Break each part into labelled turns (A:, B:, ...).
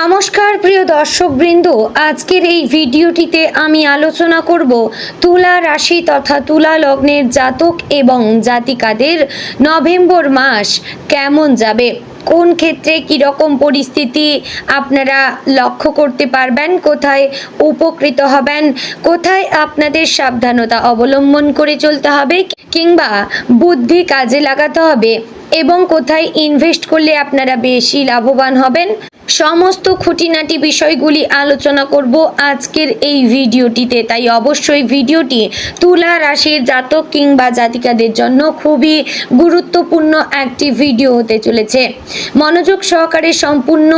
A: নমস্কার, প্রিয় দর্শকবৃন্দ। আজকের এই ভিডিওটিতে আমি আলোচনা করব তুলা রাশি তথা তুলা লগ্নের জাতক এবং জাতিকাদের নভেম্বর মাস কেমন যাবে, কোন ক্ষেত্রে কীরকম পরিস্থিতি আপনারা লক্ষ্য করতে পারবেন, কোথায় উপকৃত হবেন, কোথায় আপনাদের সাবধানতা অবলম্বন করে চলতে হবে কিংবা বুদ্ধি কাজে লাগাতে হবে এবং কোথায় ইনভেস্ট করলে আপনারা বেশি লাভবান হবেন। সমস্ত খুঁটিনাটি বিষয়গুলি আলোচনা করব আজকের এই ভিডিওটিতে। তাই অবশ্যই ভিডিওটি তুলা রাশির জাতক কিংবা জাতিকাদের জন্য খুবই গুরুত্বপূর্ণ একটি ভিডিও হতে চলেছে। মনোযোগ সহকারে সম্পূর্ণ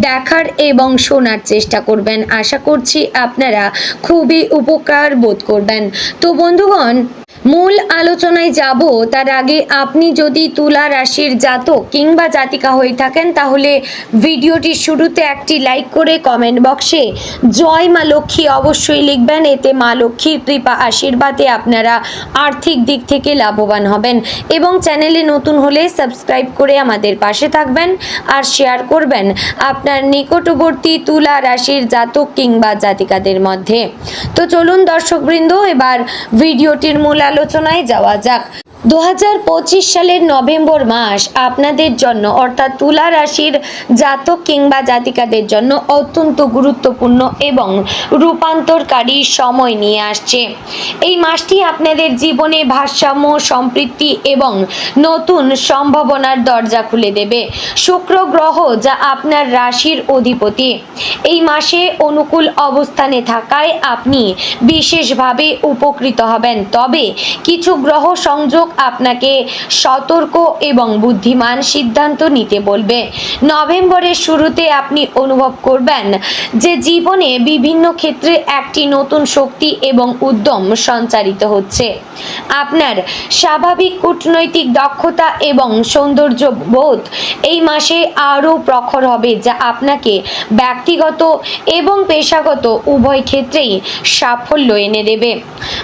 A: দেখার এবং শোনার চেষ্টা করবেন। আশা করছি আপনারা খুবই উপকার বোধ করবেন। তো বন্ধুগণ মূল আলোচনায় যাব। তার আগে আপনি যদি তুলা রাশির জাতক কিংবা জাতিকা হয়ে থাকেন, তাহলে ভিডিওটির শুরুতে একটি লাইক করে কমেন্ট বক্সে জয় মা লক্ষ্মী অবশ্যই লিখবেন। এতে মা লক্ষ্মীর কৃপা আশীর্বাদে আপনারা আর্থিক দিক থেকে লাভবান হবেন এবং চ্যানেলে নতুন হলে সাবস্ক্রাইব করে আমাদের পাশে থাকবেন আর শেয়ার করবেন আপনার নিকটবর্তী তুলা রাশির জাতক কিংবা জাতিকাদের মধ্যে। তো চলুন দর্শকবৃন্দ, এবার ভিডিওটির মূল আলোচনায় যাওয়া যাক। দু হাজার পঁচিশ সালের নভেম্বর মাস আপনাদের জন্য, অর্থাৎ তুলা রাশির জাতক কিংবা জাতিকাদের জন্য অত্যন্ত গুরুত্বপূর্ণ এবং রূপান্তরকারী সময় নিয়ে আসছে। এই মাসটি আপনাদের জীবনে ভারসাম্য সম্পৃক্তি এবং নতুন সম্ভাবনার দরজা খুলে দেবে। শুক্র গ্রহ যা আপনার রাশির অধিপতি। এই মাসে অনুকূল অবস্থানে থাকায় আপনি বিশেষভাবে উপকৃত হবেন। তবে কিছু গ্রহ সংযোগ আপনাকে সতর্ক এবং বুদ্ধিমান সিদ্ধান্ত নিতে বলবে। নভেম্বরের শুরুতে আপনি অনুভব করবেন যে জীবনে বিভিন্ন ক্ষেত্রে একটি নতুন শক্তি এবং উদ্যম সঞ্চারিত হচ্ছে। আপনার স্বাভাবিক কূটনৈতিক দক্ষতা এবং সৌন্দর্য বোধ এই মাসে আরও প্রখর হবে, যা আপনাকে ব্যক্তিগত এবং পেশাগত উভয় ক্ষেত্রেই সাফল্য এনে দেবে।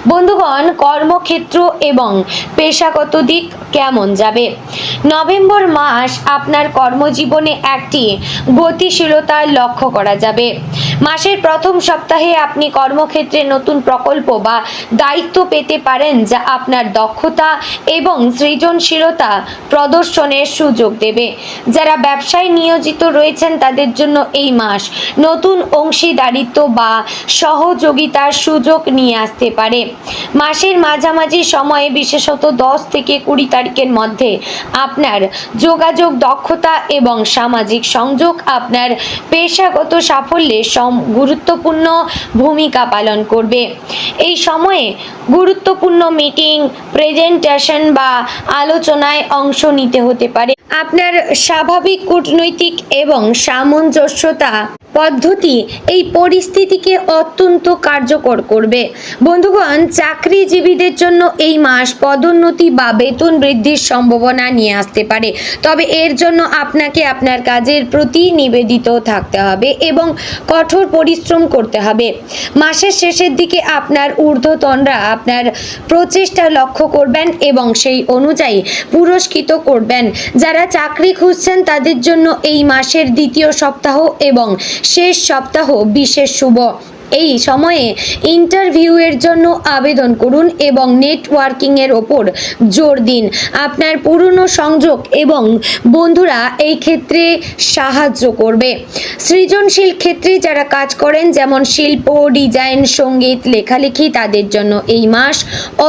A: বন্ধুগণ, কর্মক্ষেত্র এবং পেশাগত দিক কেমন যাবে? নভেম্বর মাস আপনার কর্মজীবনে একটি গতিশীলতা লক্ষ্য করা যাবে। মাসের প্রথম সপ্তাহে আপনি কর্মক্ষেত্রে নতুন প্রকল্প বা দায়িত্ব পেতে পারেন যা আপনার দক্ষতা এবং সৃজনশীলতা প্রদর্শনের সুযোগ দেবে। যারা ব্যবসায় নিয়োজিত রয়েছেন, তাদের জন্য এই মাস নতুন অংশীদারিত্ব বা সহযোগিতার সুযোগ নিয়ে আসতে পারে। মাসের মাঝামাঝি সময়ে বিশেষত দশ থেকে কুড়ি তারিখের মধ্যে আপনার যোগাযোগ দক্ষতা এবং সামাজিক সংযোগ আপনার পেশাগত সাফল্যে গুরুত্বপূর্ণ ভূমিকা পালন করবে। এই সময়ে গুরুত্বপূর্ণ মিটিং প্রেজেন্টেশন বা আলোচনায় অংশ নিতে হতে পারে। আপনার স্বাভাবিক কূটনৈতিক এবং সামঞ্জস্যতা পদ্ধতি এই পরিস্থিতিকে অত্যন্ত কার্যকর করবে। বন্ধুগণ, চাকরিজীবীদের জন্য এই মাস পদোন্নতি বা বেতন বৃদ্ধির সম্ভাবনা নিয়ে আসতে পারে। তবে এর জন্য আপনাকে আপনার কাজের প্রতি নিবেদিত থাকতে হবে এবং কঠোর পরিশ্রম করতে হবে। মাসের শেষের দিকে আপনার ঊর্ধ্বতনরা আপনার প্রচেষ্টা লক্ষ্য করবেন এবং সেই অনুযায়ী পুরস্কৃত করবেন। যারা চাকরি খুঁজছেন তাদের জন্য এই মাসের দ্বিতীয় সপ্তাহ এবং শেষ সপ্তাহ বিশেষ শুভ। এই সময়ে ইন্টারভিউয়ের জন্য আবেদন করুন এবং নেটওয়ার্কিংয়ের ওপর জোর দিন। আপনার পুরনো সংযোগ এবং বন্ধুরা এই ক্ষেত্রে সাহায্য করবে। সৃজনশীল ক্ষেত্রে যারা কাজ করেন, যেমন শিল্প, ডিজাইন, সংগীত, লেখালেখি, তাদের জন্য এই মাস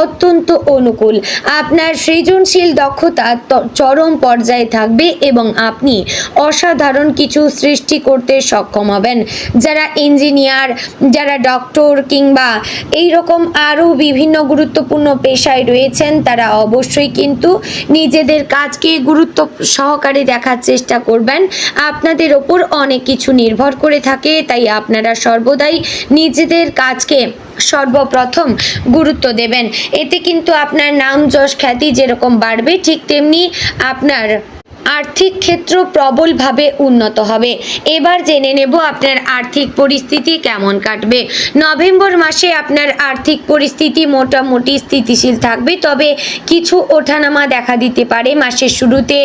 A: অত্যন্ত অনুকূল। আপনার সৃজনশীল দক্ষতা চরম পর্যায়ে থাকবে এবং আপনি অসাধারণ কিছু সৃষ্টি করতে সক্ষম হবেন। যারা ইঞ্জিনিয়ার যারা ডক্টর কিংবা এই রকম আরও বিভিন্ন গুরুত্বপূর্ণ পেশায় রয়েছেন, তারা অবশ্যই কিন্তু নিজেদের কাজকে গুরুত্ব সহকারে দেখার চেষ্টা করবেন। আপনাদের ওপর অনেক কিছু নির্ভর করে থাকে, তাই আপনারা সর্বদাই নিজেদের কাজকে সর্বপ্রথম গুরুত্ব দেবেন। এতে কিন্তু আপনার নাম, যশ, খ্যাতি যেরকম বাড়বে, ঠিক তেমনি আপনার আর্থিক ক্ষেত্র প্রবলভাবে উন্নত হবে। এবার জেনে নেব আপনার আর্থিক পরিস্থিতি কেমন কাটবে। নভেম্বর মাসে আপনার আর্থিক পরিস্থিতি মোটামুটি স্থিতিশীল থাকবে, তবে কিছু ওঠানামা দেখা দিতে পারে। মাসের শুরুতে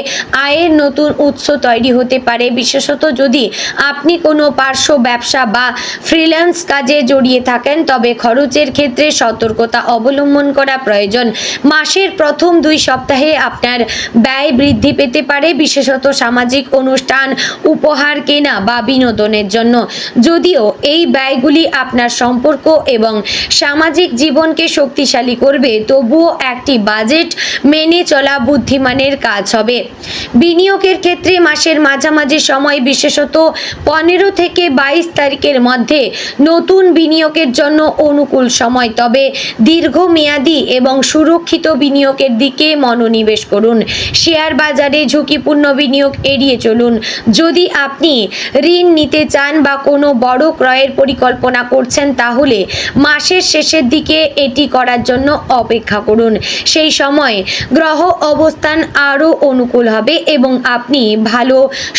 A: আয়ের নতুন উৎস তৈরি হতে পারে। বিশেষত যদি আপনি কোনো পার্শ্ব ব্যবসা বা ফ্রিল্যান্স কাজে জড়িয়ে থাকেন, তবে খরচের ক্ষেত্রে সতর্কতা অবলম্বন করা প্রয়োজন। মাসের প্রথম দুই সপ্তাহে আপনার ব্যয় বৃদ্ধি পেতে পারে। বিশেষত সামাজিক অনুষ্ঠান, উপহার কেনা বা বিনোদনের জন্য। যদিও এই ব্যয়গুলি আপনার সম্পর্ক এবং সামাজিক জীবনকে শক্তিশালী করবে, তবুও একটি বাজেট মেনে চলা বুদ্ধিমানের কাজ হবে। বিনিয়োগের ক্ষেত্রে মাসের মাঝামাঝি সময় বিশেষত পনেরো থেকে বাইশ তারিখের মধ্যে নতুন বিনিয়োগের জন্য অনুকূল সময়, তবে দীর্ঘমেয়াদী এবং সুরক্ষিত বিনিয়োগের দিকে মনোনিবেশ করুন। শেয়ার বাজারে ঝুঁকিপূর্ণ বিনিয়োগ এড়িয়ে চলুন। যদি আপনি ঋণ নিতে চান বা কোনো বড় ক্রয়ের পরিকল্পনা করছেন, তাহলে মাসের শেষের দিকে এটি করার জন্য অপেক্ষা করুন। সেই সময় গ্রহ অবস্থান আরও অনুকূল হবে এবং আপনি ভালো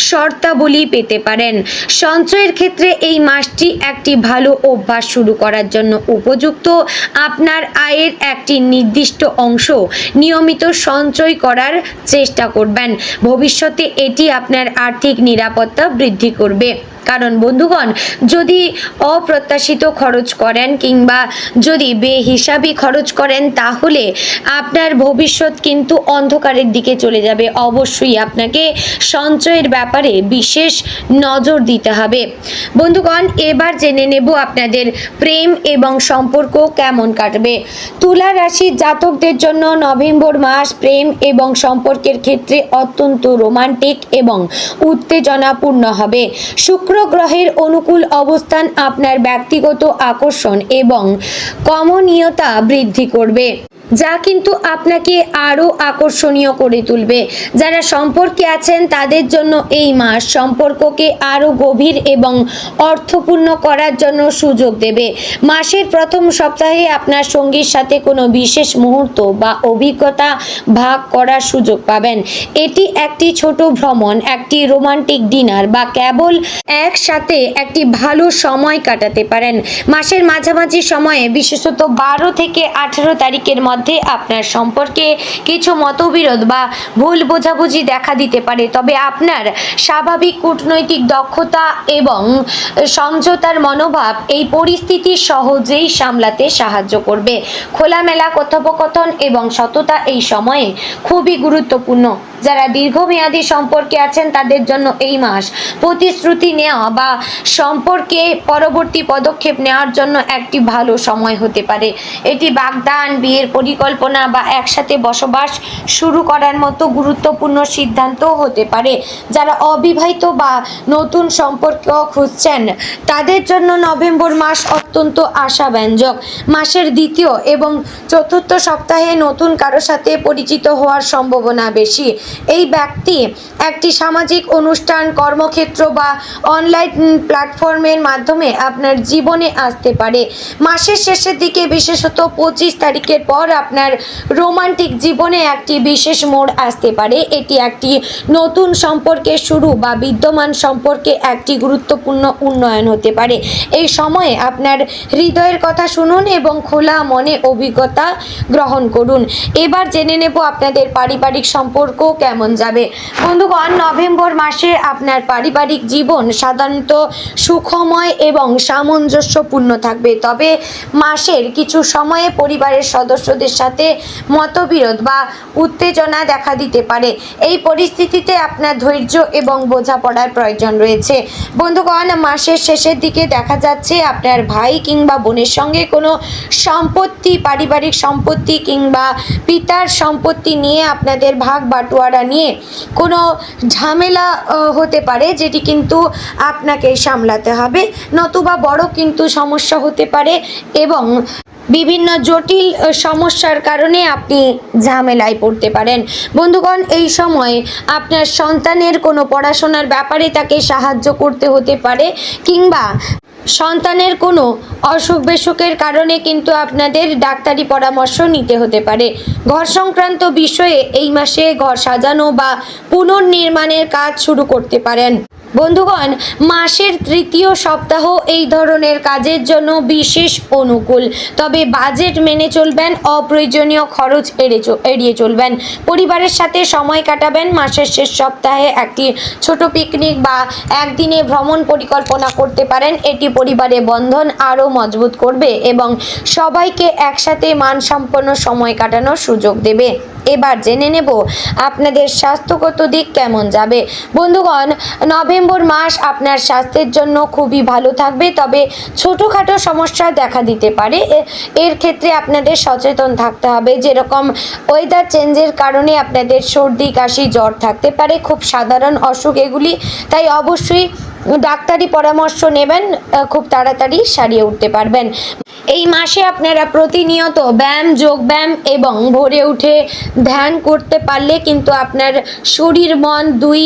A: শর্তাবলী পেতে পারেন। সঞ্চয়ের ক্ষেত্রে এই মাসটি একটি ভালো অভ্যাস শুরু করার জন্য উপযুক্ত। আপনার আয়ের একটি নির্দিষ্ট অংশ নিয়মিত সঞ্চয় করার চেষ্টা করবেন। ভবিষ্যতে এটি আপনার আর্থিক নিরাপত্তা বৃদ্ধি করবে। কারণ বন্ধুগণ, যদি অপ্রত্যাশিত খরচ করেন কিংবা যদি বেহিসাবি খরচ করেন, তাহলে আপনার ভবিষ্যৎ কিন্তু অন্ধকারের দিকে চলে যাবে। অবশ্যই আপনাকে সঞ্চয়ের ব্যাপারে বিশেষ নজর দিতে হবে। বন্ধুগণ, এবার জেনে নেব আপনাদের প্রেম এবং সম্পর্ক কেমন কাটবে। তুলা রাশির জাতকদের জন্য নভেম্বর মাস প্রেম এবং সম্পর্কের ক্ষেত্রে অত্যন্ত রোমান্টিক এবং উত্তেজনাপূর্ণ হবে। শুক্র গ্রহের অনুকূল অবস্থান আপনার ব্যক্তিগত আকর্ষণ এবং কমনীয়তা বৃদ্ধি করবে। যা কিন্তু আপনাকে আরও আকর্ষণীয় করে তুলবে। যারা সম্পর্কে আছেন, তাদের জন্য এই মাস সম্পর্ককে আরও গভীর এবং অর্থপূর্ণ করার জন্য সুযোগ দেবে। মাসের প্রথম সপ্তাহে আপনার সঙ্গীর সাথে কোনো বিশেষ মুহূর্ত বা অভিজ্ঞতা ভাগ করার সুযোগ পাবেন। এটি একটি ছোট ভ্রমণ, একটি রোমান্টিক ডিনার বা কেবল একসাথে একটি ভালো সময় কাটাতে পারেন। মাসের মাঝামাঝি সময়ে, বিশেষত বারো থেকে আঠেরো তারিখের মধ্যে আপনার সম্পর্কে কিছু মতবিরোধ বা ভুল বোঝাবুঝি দেখা দিতে পারে। তবে আপনার স্বাভাবিক কূটনৈতিক দক্ষতা এবং সমঝোতার মনোভাব এই পরিস্থিতি সহজেই সামলাতে সাহায্য করবে। খোলামেলা কথোপকথন এবং সততা এই সময়ে খুবই গুরুত্বপূর্ণ। যারা দীর্ঘমেয়াদী সম্পর্কে আছেন, তাদের জন্য এই মাস প্রতিশ্রুতি নেওয়া বা সম্পর্কে পরবর্তী পদক্ষেপ নেওয়ার জন্য একটি ভালো সময় হতে পারে। এটি বাগদান, বিয়ের পরিকল্পনা বা একসাথে বসবাস শুরু করার মতো গুরুত্বপূর্ণ সিদ্ধান্ত হতে পারে। যারা অবিবাহিত বা নতুন সম্পর্ক খুঁজছেন, তাদের জন্য নভেম্বর মাস অত্যন্ত আশাব্যঞ্জক। মাসের দ্বিতীয় এবং চতুর্থ সপ্তাহে নতুন কারও সাথে পরিচিত হওয়ার সম্ভাবনা বেশি। এই ব্যক্তি একটি সামাজিক অনুষ্ঠান, কর্মক্ষেত্র বা অনলাইন প্ল্যাটফর্মের মাধ্যমে আপনার জীবনে আসতে পারে। মাসের শেষের দিকে বিশেষত পঁচিশ তারিখের পর আপনার রোমান্টিক জীবনে একটি বিশেষ মোড় আসতে পারে। এটি একটি নতুন সম্পর্কের শুরু বা বিদ্যমান সম্পর্কে একটি গুরুত্বপূর্ণ উন্নয়ন হতে পারে। এই সময়ে আপনার হৃদয়ের কথা শুনুন এবং খোলা মনে অভিজ্ঞতা গ্রহণ করুন। এবার জেনে নেব আপনাদের পারিবারিক সম্পর্ক কেমন যাবে। বন্ধুগণ, নভেম্বর মাসে আপনার পারিবারিক জীবন সাধারণত সুখময় এবং সামঞ্জস্যপূর্ণ থাকবে। তবে মাসের কিছু সময়ে পরিবারের সদস্যদের সাথে মতবিরোধ বা উত্তেজনা দেখা দিতে পারে। এই পরিস্থিতিতে আপনার ধৈর্য এবং বোঝাপড়ার প্রয়োজন রয়েছে। বন্ধুগণ, মাসের শেষের দিকে দেখা যাচ্ছে আপনার ভাই কিংবা বোনের সঙ্গে কোনো সম্পত্তি, পারিবারিক সম্পত্তি কিংবা পিতার সম্পত্তি নিয়ে আপনাদের ভাগ বাটোয়ারা নিয়ে কোনো ঝামেলা হতে পারে, যেটি কিন্তু আপনাকে সামলাতে হবে। নতুবা বড় কিন্তু সমস্যা হতে পারে এবং বিভিন্ন জটিল সমস্যার কারণে আপনি ঝামেলায় পড়তে পারেন। বন্ধুগণ, এই সময় আপনার সন্তানের কোনো পড়াশোনার ব্যাপারে তাকে সাহায্য করতে হতে পারে কিংবা সন্তানের কোনো অসুখ বিসুখের কারণে কিন্তু আপনাদের ডাক্তারি পরামর্শ নিতে হতে পারে। ঘর সংক্রান্ত বিষয়ে এই মাসে ঘর সাজানো বা পুনর্নির্মাণের কাজ শুরু করতে পারেন। বন্ধুগণ, মাসের তৃতীয় সপ্তাহ এই ধরনের কাজের জন্য বিশেষ অনুকূল। তবে বাজেট মেনে চলবেন, অপ্রয়োজনীয় খরচ এড়ে এড়িয়ে চলবেন। পরিবারের সাথে সময় কাটাবেন, মাসের শেষ সপ্তাহে একটি ছোট পিকনিক বা একদিনে ভ্রমণ পরিকল্পনা করতে পারেন। এটি পরিবারের বন্ধন আরও মজবুত করবে এবং সবাইকে একসাথে মানসম্পন্ন সময় কাটানোর সুযোগ দেবে। এবার জেনে নেব আপনাদের স্বাস্থ্যগত দিক কেমন যাবে। বন্ধুগণ, নভেম্বর মাস আপনার স্বাস্থ্যের জন্য খুবই ভালো থাকবে, তবে ছোটোখাটো সমস্যা দেখা দিতে পারে। এর ক্ষেত্রে আপনাদের সচেতন থাকতে হবে। যেরকম ওয়েদার চেঞ্জের কারণে আপনাদের সর্দি, কাশি, জ্বর থাকতে পারে, খুব সাধারণ অসুখ এগুলি। তাই অবশ্যই ডাক্তারি পরামর্শ নেবেন খুব তাড়াতাড়ি সারিয়ে উঠতে পারবেন। এই মাসে আপনারা প্রতিনিয়ত ব্যায়াম যোগব্যায়াম এবং ভোরে উঠে ধ্যান করতে পারলে কিন্তু আপনার শরীর, মন দুই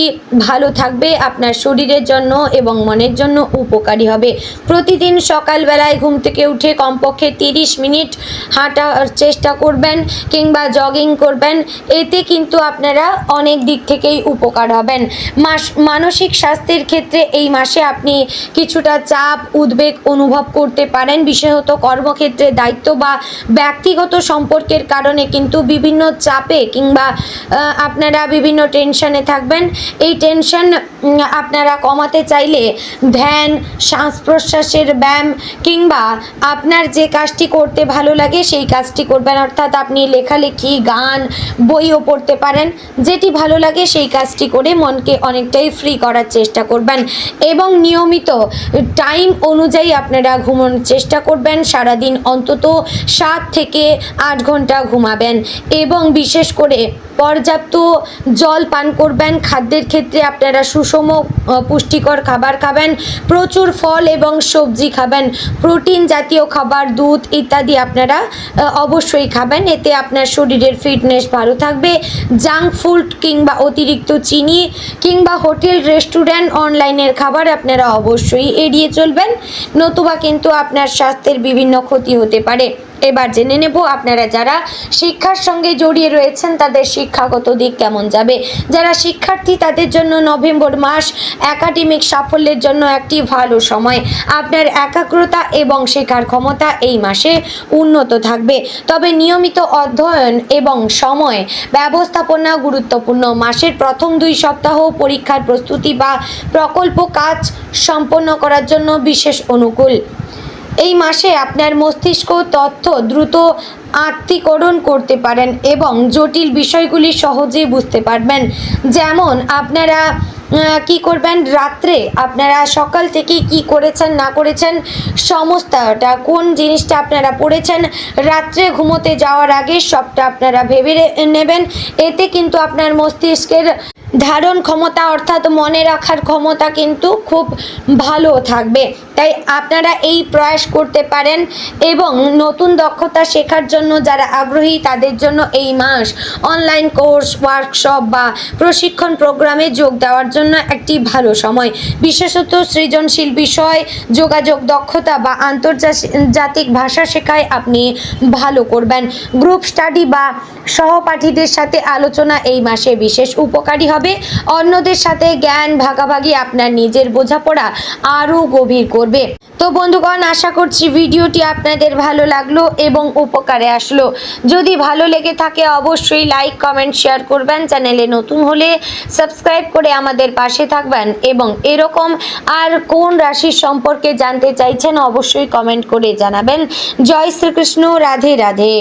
A: ভালো থাকবে, আপনার শরীরের জন্য এবং মনের জন্য উপকারী হবে। প্রতিদিন সকালবেলায় ঘুম থেকে উঠে কমপক্ষে তিরিশ মিনিট হাঁটার চেষ্টা করবেন কিংবা জগিং করবেন, এতে কিন্তু আপনারা অনেক দিক থেকেই উপকার হবেন। মাস, মানসিক স্বাস্থ্যের ক্ষেত্রে এই মাসে আপনি কিছুটা চাপ, উদ্বেগ অনুভব করতে পারেন। বিশেষত কর্মক্ষেত্রে দায়িত্ব বা ব্যক্তিগত সম্পর্কের কারণে কিন্তু বিভিন্ন চাপে কিংবা আপনারা বিভিন্ন টেনশানে থাকবেন। এই টেনশন আপনারা কমাতে চাইলে ধ্যান শ্বাস প্রশ্বাসের ব্যায়াম কিংবা আপনার যে কাজটি করতে ভালো লাগে সেই কাজটি করবেন। অর্থাৎ আপনি লেখালেখি, গান, বইও পড়তে পারেন। যেটি ভালো লাগে সেই কাজটি করে মনকে অনেকটাই ফ্রি করার চেষ্টা করবেন। এবং নিয়মিত টাইম অনুযায়ী আপনারা ঘুমানোর চেষ্টা করবেন। সারাদিন অন্তত সাত থেকে আট ঘণ্টা ঘুমাবেন এবং বিশেষ করে পর্যাপ্ত জল পান করবেন। খাদ্যের ক্ষেত্রে আপনারা সুষম পুষ্টিকর খাবার খাবেন। প্রচুর ফল এবং সবজি খাবেন। প্রোটিন জাতীয় খাবার, দুধ ইত্যাদি আপনারা অবশ্যই খাবেন। এতে আপনার শরীরের ফিটনেস ভালো থাকবে। জাঙ্ক ফুড কিংবা অতিরিক্ত চিনি কিংবা হোটেল, রেস্টুরেন্ট, অনলাইনের খাবার আপনারা অবশ্যই এড়িয়ে চলবেন। নতুবা কিন্তু আপনার স্বাস্থ্যের বিভিন্ন ক্ষতি হতে পারে। এবার জেনে নেব আপনারা যারা শিক্ষার সঙ্গে জড়িয়ে রয়েছেন, তাদের শিক্ষাগত দিক কেমন যাবে? যারা শিক্ষার্থী, তাদের জন্য নভেম্বর মাস একাডেমিক সাফল্যের জন্য একটি ভালো সময়। আপনার একাগ্রতা এবং শেখার ক্ষমতা এই মাসে উন্নত থাকবে। তবে নিয়মিত অধ্যয়ন এবং সময় ব্যবস্থাপনা গুরুত্বপূর্ণ। মাসের প্রথম দুই সপ্তাহ পরীক্ষার প্রস্তুতি বা প্রকল্প কাজ সম্পন্ন করার জন্য বিশেষ অনুকূল। এই মাসে আপনার মস্তিষ্ক তথ্য দ্রুত আত্মীকরণ করতে পারেন এবং জটিল বিষয়গুলি সহজেই বুঝতে পারবেন। যেমন, আপনারা কি করবেন? রাত্রে আপনারা সকাল থেকে কি করেছেন, না করেছেন, সমস্তটা কোন জিনিসটা আপনারা পড়েছেন, রাত্রে ঘুমোতে যাওয়ার আগে সবটা আপনারা ভেবে নেবেন। এতে কিন্তু আপনার মস্তিষ্কের ধারণ ক্ষমতা অর্থাৎ মনে রাখার ক্ষমতা কিন্তু খুব ভালো থাকবে। তাই আপনারা এই প্রয়াস করতে পারেন এবং নতুন দক্ষতা শেখার জন্য যারা আগ্রহী তাদের জন্য এই মাস অনলাইন কোর্স ওয়ার্কশপ বা প্রশিক্ষণ প্রোগ্রামে যোগ দেওয়ার জন্য একটি ভালো সময়। বিশেষত সৃজনশীল বিষয়, যোগাযোগ দক্ষতা বা আন্তর্জাতিক ভাষা শেখায় আপনি ভালো করবেন। গ্রুপ স্টাডি বা সহপাঠীদের সাথে আলোচনা এই মাসে বিশেষ উপকারী হবে। অন্যদের সাথে জ্ঞান ভাগাভাগি আপনার নিজের বোঝাপড়া আরও গভীর করবে। তো বন্ধুগণ, আশা করছি ভিডিওটি আপনাদের ভালো লাগল এবং উপকারে আসলো। যদি ভালো লেগে থাকে, অবশ্যই লাইক, কমেন্ট, শেয়ার করবেন। চ্যানেলে নতুন হলে সাবস্ক্রাইব করে আমাদের পাশে থাকবেন এবং এরকম আর কোন রাশির সম্পর্কে জানতে চাইছেন, অবশ্যই কমেন্ট করে জানাবেন। জয় শ্রীকৃষ্ণ, রাধে রাধে।